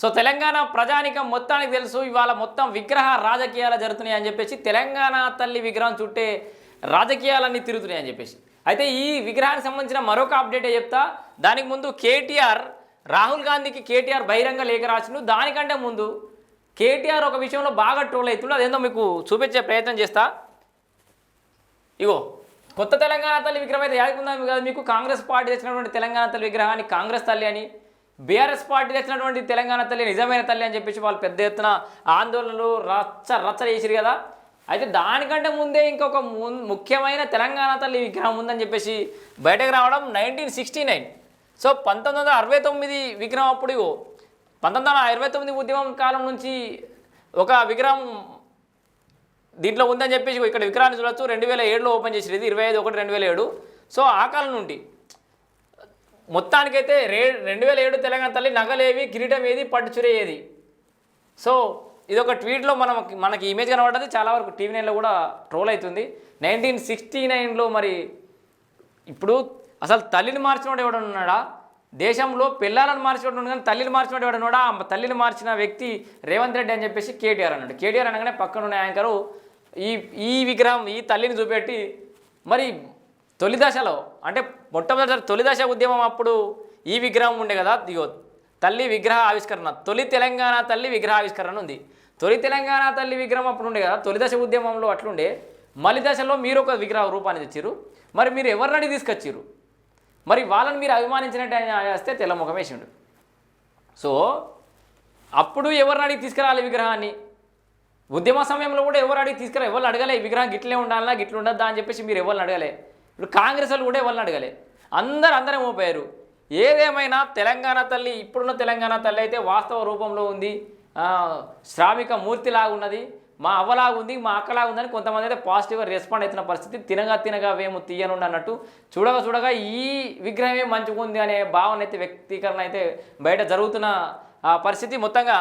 So Telangana ప్రజానికం మొత్తానికి తెలుసు ఇవాళ మొత్తం విగ్రహ రాజకీయాలు జరుగుతున్నాయి అని చెప్పేసి తెలంగాణ తల్లి విగ్రహం చుట్టే రాజకీయాలన్నీ తిరుగుతున్నాయి అని చెప్పేసి. అయితే ఈ విగ్రహానికి సంబంధించిన మరొక అప్డేటే చెప్తా. దానికి ముందు కేటీఆర్ రాహుల్ గాంధీకి కేటీఆర్ బహిరంగ లేఖ రాసిండు. దానికంటే ముందు కేటీఆర్ ఒక విషయంలో బాగా ట్రోల్ అవుతుండే. అదేందో మీకు చూపించే ప్రయత్నం చేస్తా. ఇగో కొత్త తెలంగాణ తల్లి విగ్రహం అయితే యాదకుందా కదా మీకు కాంగ్రెస్ పార్టీ తెచ్చినటువంటి తెలంగాణ తల్లి విగ్రహాన్ని కాంగ్రెస్ తల్లి అని బీఆర్ఎస్ పార్టీ తెచ్చినటువంటి తెలంగాణ తల్లి నిజమైన తల్లి అని చెప్పేసి వాళ్ళు పెద్ద ఎత్తున ఆందోళనలు రచ్చ రచ్చ చేసిరు కదా. అయితే దానికంటే ముందే ఇంకొక ముఖ్యమైన తెలంగాణ తల్లి విగ్రహం ఉందని చెప్పేసి బయటకు రావడం నైన్టీన్ సిక్స్టీ నైన్. సో పంతొమ్మిది వందల అరవై తొమ్మిది విగ్రహం అప్పుడు పంతొమ్మిది వందల ఇరవై తొమ్మిది ఉద్యమం కాలం నుంచి ఒక విగ్రహం దీంట్లో ఉందని చెప్పేసి ఇక్కడ విగ్రహాన్ని చూడొచ్చు. రెండు వేల ఏడులో ఓపెన్ చేసేది ఇది ఇరవై ఐదు ఒకటి రెండు వేల ఏడు. సో ఆ కాలం నుండి మొత్తానికైతే రే రెండు వేల ఏడు తెలంగాణ తల్లి నగలేవి కిరీటం ఏది పట్టుచురే ఏది సో ఇది ఒక ట్వీట్లో మనం మనకి ఇమేజ్ కనబడ్డది. చాలా వరకు టీవీ నైన్లో కూడా ట్రోల్ అవుతుంది. నైన్టీన్ సిక్స్టీ నైన్లో మరి ఇప్పుడు అసలు తల్లిని మార్చినోడు ఎవడు ఉన్నాడా దేశంలో పిల్లలను మార్చినోడు కానీ తల్లిని మార్చినోడు ఎవడన్నాడా? ఆ తల్లిని మార్చిన వ్యక్తి రేవంత్ రెడ్డి అని చెప్పేసి కేటీఆర్ అన్నాడు. కేటీఆర్ అనగానే పక్కనున్న యాంకరు ఈ ఈ విగ్రహం ఈ తల్లిని చూపెట్టి మరి తొలి దశలో అంటే మొట్టమొదటి తొలి దశ ఉద్యమం అప్పుడు ఈ విగ్రహం ఉండే కదా ఇగో తల్లి విగ్రహ ఆవిష్కరణ తొలి తెలంగాణ తల్లి విగ్రహ ఆవిష్కరణ ఉంది. తొలి తెలంగాణ తల్లి విగ్రహం అప్పుడు ఉండే కదా తొలి దశ ఉద్యమంలో అట్లుండే మలి దశలో మీరు ఒక విగ్రహ రూపాన్ని తెచ్చారు మరి మీరు ఎవరినడి తీసుకొచ్చారు మరి వాళ్ళని మీరు అభిమానించినట్టు చేస్తే తెల్లముఖం వేసిండు. సో అప్పుడు ఎవరిని అడిగి తీసుకురాలి విగ్రహాన్ని? ఉద్యమ సమయంలో కూడా ఎవరు అడిగి తీసుకురా ఎవరు అడగలే విగ్రహం గిట్లే ఉండాలా గిట్ల ఉండద్దా అని చెప్పేసి మీరు ఎవరిని అడగలే? ఇప్పుడు కాంగ్రెస్ వాళ్ళు కూడా వాళ్ళని అడగలే? అందరు అందరం మోపారు ఏదేమైనా తెలంగాణ తల్లి ఇప్పుడున్న తెలంగాణ తల్లి అయితే వాస్తవ రూపంలో ఉంది. శ్రామిక మూర్తిలాగా ఉన్నది. మా అవ్వలాగా ఉంది మా అక్కలాగా ఉందని కొంతమంది అయితే పాజిటివ్గా రెస్పాండ్ అవుతున్న పరిస్థితి తినగా తినగా వేము తీయనుండి అన్నట్టు చూడగా చూడగా ఈ విగ్రహమే మంచిగా ఉంది అనే భావన అయితే వ్యక్తీకరణ అయితే బయట జరుగుతున్న పరిస్థితి మొత్తంగా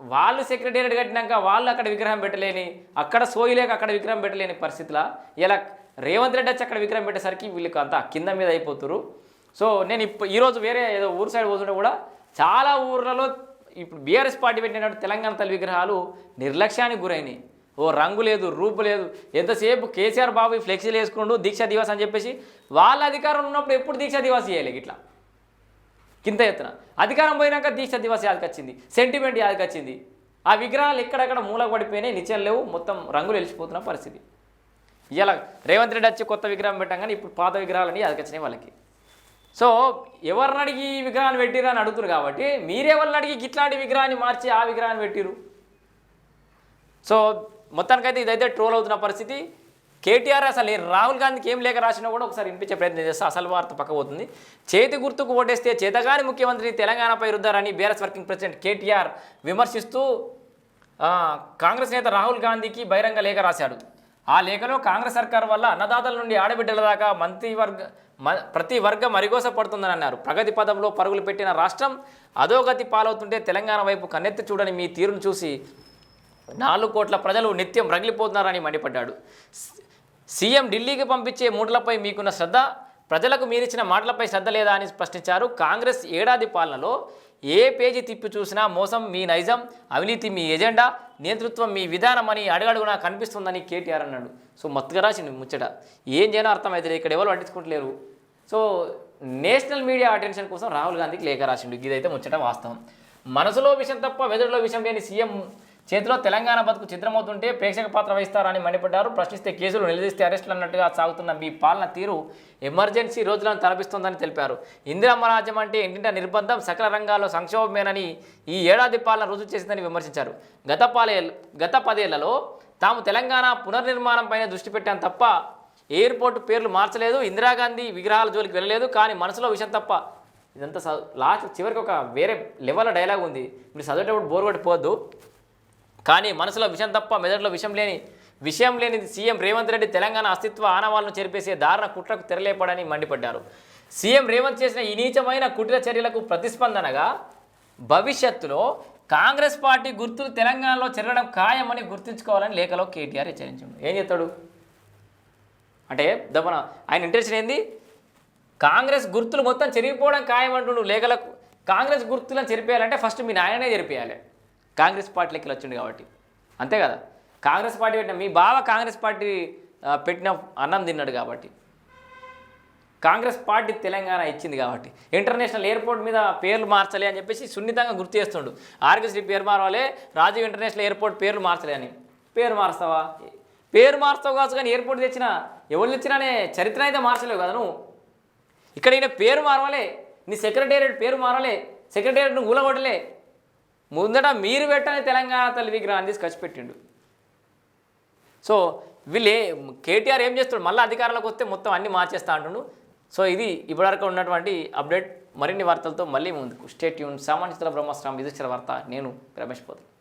వాళ్ళు సెక్రటేరియట్ కట్టినాక వాళ్ళు అక్కడ విగ్రహం పెట్టలేని అక్కడ సోయిలేక అక్కడ విగ్రహం పెట్టలేని పరిస్థితిలో ఇలా రేవంత్ రెడ్డి వచ్చి అక్కడ విగ్రహం పెట్టేసరికి వీళ్ళకి అంతా కింద మీద అయిపోతురు సో నేను ఇప్పుడు ఈరోజు వేరే ఏదో ఊరు సైడ్ పోతుంటే కూడా చాలా ఊర్లలో ఇప్పుడు బీఆర్ఎస్ పార్టీ పెట్టినట్టు తెలంగాణ తల్లి విగ్రహాలు నిర్లక్ష్యానికి గురైనాయి. ఓ రంగు లేదు రూపు లేదు. ఎంతసేపు కేసీఆర్ బాబు ఫ్లెక్సీలు వేసుకుండు దీక్షా దివాస్ అని చెప్పేసి వాళ్ళ అధికారం ఉన్నప్పుడు ఎప్పుడు దీక్షా దివాస్ చేయలేదు ఇట్లా? కింద ఎత్తున. అధికారం పోయినాక దీక్ష దివస్ యాదకొచ్చింది సెంటిమెంట్ యాదకొచ్చింది ఆ విగ్రహాలు ఎక్కడెక్కడ మూలకు పడిపోయినాయి నిత్యం లేవు మొత్తం రంగులు వెలిసిపోతున్న పరిస్థితి. ఇలా రేవంత్ రెడ్డి వచ్చి కొత్త విగ్రహం పెట్టాం ఇప్పుడు పాత విగ్రహాలని అదికొచ్చినాయి వాళ్ళకి. సో ఎవరిని అడిగి ఈ విగ్రహాన్ని పెట్టిరు అని అడుగుతారు కాబట్టి మీరెవరిని అడిగి ఇట్లాంటి విగ్రహాన్ని మార్చి ఆ విగ్రహాన్ని పెట్టిరు సో మొత్తానికైతే ఇదైతే ట్రోల్ అవుతున్న పరిస్థితి. కేటీఆర్ అసలు రాహుల్ గాంధీకి ఏం లేఖ రాసినా కూడా ఒకసారి వినిపించే ప్రయత్నం చేస్తే అసలు వార్త పక్కపోతుంది చేతి గుర్తుకు ఓటేస్తే చేతగాని ముఖ్యమంత్రి తెలంగాణపై రుద్దారని బీఆర్ఎస్ వర్కింగ్ ప్రెసిడెంట్ కేటీఆర్ విమర్శిస్తూ కాంగ్రెస్ నేత రాహుల్ గాంధీకి బహిరంగ లేఖ రాశాడు. ఆ లేఖలో కాంగ్రెస్ సర్కార్ వల్ల అన్నదాతల నుండి ఆడబిడ్డల దాకా మంత్రివర్గ మ- ప్రతి వర్గం మరిగోస పడుతుందని అన్నారు. ప్రగతి పదంలో పరుగులు పెట్టిన రాష్ట్రం అధోగతి పాలవుతుంటే తెలంగాణ వైపు కన్నెత్తి చూడని మీ తీరును చూసి నాలుగు కోట్ల ప్రజలు నిత్యం రగిలిపోతున్నారని మండిపడ్డాడు. సీఎం ఢిల్లీకి పంపించే మూటలపై మీకున్న శ్రద్ధ ప్రజలకు మీరిచ్చిన మాటలపై శ్రద్ధ లేదా అని ప్రశ్నించారు కాంగ్రెస్ ఏడాది పాలనలో ఏ పేజీ తిప్పి చూసినా మోసం మీ నైజం అవినీతి మీ ఎజెండా నేతృత్వం మీ విధానం అని అడుగడుగునా కనిపిస్తుందని కేటీఆర్ అన్నాడు. సో మత్తుగా రాసింది ముచ్చట. ఏం చేయనో అర్థమవుతుంది ఇక్కడ ఎవరు పట్టించుకుంటలేరు. సో నేషనల్ మీడియా అటెన్షన్ కోసం రాహుల్ గాంధీకి లేఖ రాసిండు. ఇదైతే ముచ్చట వాస్తవం. మనసులో విషయం తప్ప మెదడులో విషయం లేని సీఎం చేతిలో తెలంగాణ బతుకు చిత్రమవుతుంటే ప్రేక్షక పాత్ర వహిస్తారని మండిపడ్డారు. ప్రశ్నిస్తే కేసులు నిలదీస్తే అరెస్టులు అన్నట్టుగా సాగుతున్న మీ పాలన తీరు ఎమర్జెన్సీ రోజులను తలపిస్తోందని తెలిపారు. ఇందిరమ్మ రాజ్యం అంటే ఇంటింట నిర్బంధం సకల రంగాల్లో సంక్షోభమేనని ఈ ఏడాది పాలన రుజువు చేసిందని విమర్శించారు. గత పాలే గత పదేళ్ళలో తాము తెలంగాణ పునర్నిర్మాణం పైన దృష్టి పెట్టాం తప్ప ఎయిర్పోర్ట్ పేర్లు మార్చలేదు ఇందిరాగాంధీ విగ్రహాల జోలికి వెళ్ళలేదు కానీ మనసులో విషయం తప్ప ఇదంతా లాస్ట్ చివరికి ఒక వేరే లెవెల్ డైలాగ్ ఉంది. మీరు చదివేటప్పుడు బోర్ కొట్టిపోద్దు కానీ మనసులో విషయం తప్ప మెదడులో విషయం లేని విషయం లేని సీఎం రేవంత్ రెడ్డి తెలంగాణ అస్తిత్వ ఆనవాళ్ళను చెరిపేసే దారుణ కుట్రకు తెరలేపడని మండిపడ్డారు. సీఎం రేవంత్ చేసిన ఈ నీచమైన కుటిల చర్యలకు ప్రతిస్పందనగా భవిష్యత్తులో కాంగ్రెస్ పార్టీ గుర్తులు తెలంగాణలో చెరగడం ఖాయమని గుర్తుంచుకోవాలని లేఖలో కేటీఆర్ హెచ్చరించాడు. ఏం చెప్తాడు అంటే దమన ఆయన ఇంటెన్షన్ ఏంది? కాంగ్రెస్ గుర్తులు మొత్తం చెరిగిపోవడం ఖాయమంటుండు లేఖలకు. కాంగ్రెస్ గుర్తులను చెరిపేయాలంటే ఫస్ట్ మీ నాయననే చెరిపేయాలి. కాంగ్రెస్ పార్టీలోకి వచ్చిండు కాబట్టి. అంతే కదా? కాంగ్రెస్ పార్టీ పెట్టిన మీ బావ కాంగ్రెస్ పార్టీ పెట్టిన అన్నం తిన్నాడు కాబట్టి. కాంగ్రెస్ పార్టీ తెలంగాణ ఇచ్చింది కాబట్టి. ఇంటర్నేషనల్ ఎయిర్పోర్ట్ మీద పేర్లు మార్చాలి అని చెప్పేసి సున్నితంగా గుర్తు చేస్తుండు. ఆర్గశ్రీ పేరు మారవాలే రాజీవ్ ఇంటర్నేషనల్ ఎయిర్పోర్ట్ పేర్లు మార్చలే అని. పేరు మారుస్తావా? పేరు మారుస్తావు కావచ్చు కానీ ఎయిర్పోర్ట్ తెచ్చినా ఎవరు తెచ్చినానే చరిత్ర అయితే మార్చలేవు కదా నువ్వు. ఇక్కడ ఈయన పేరు మారవాలే నీ సెక్రటేరియట్ పేరు మారలే సెక్రటేరియట్ నువ్వు ఊలగొట్టలే. ముందట మీరు పెట్టని తెలంగాణ తల్లి విగ్రహాన్ని తీసుకొచ్చి పెట్టిండు. సో వీళ్ళే కేటీఆర్ ఏం చేస్తాడు? మళ్ళీ అధికారంలోకి వస్తే మొత్తం అన్ని మార్చేస్తా అంటుండు. సో ఇది ఇప్పటివరకు ఉన్నటువంటి అప్డేట్. మరిన్ని వార్తలతో మళ్ళీ ముందుకు. స్టేట్ యూన్ సామాన్యుల బ్రహ్మాస్త్రం విధుచర వార్త నేను రమేష్ పోతు.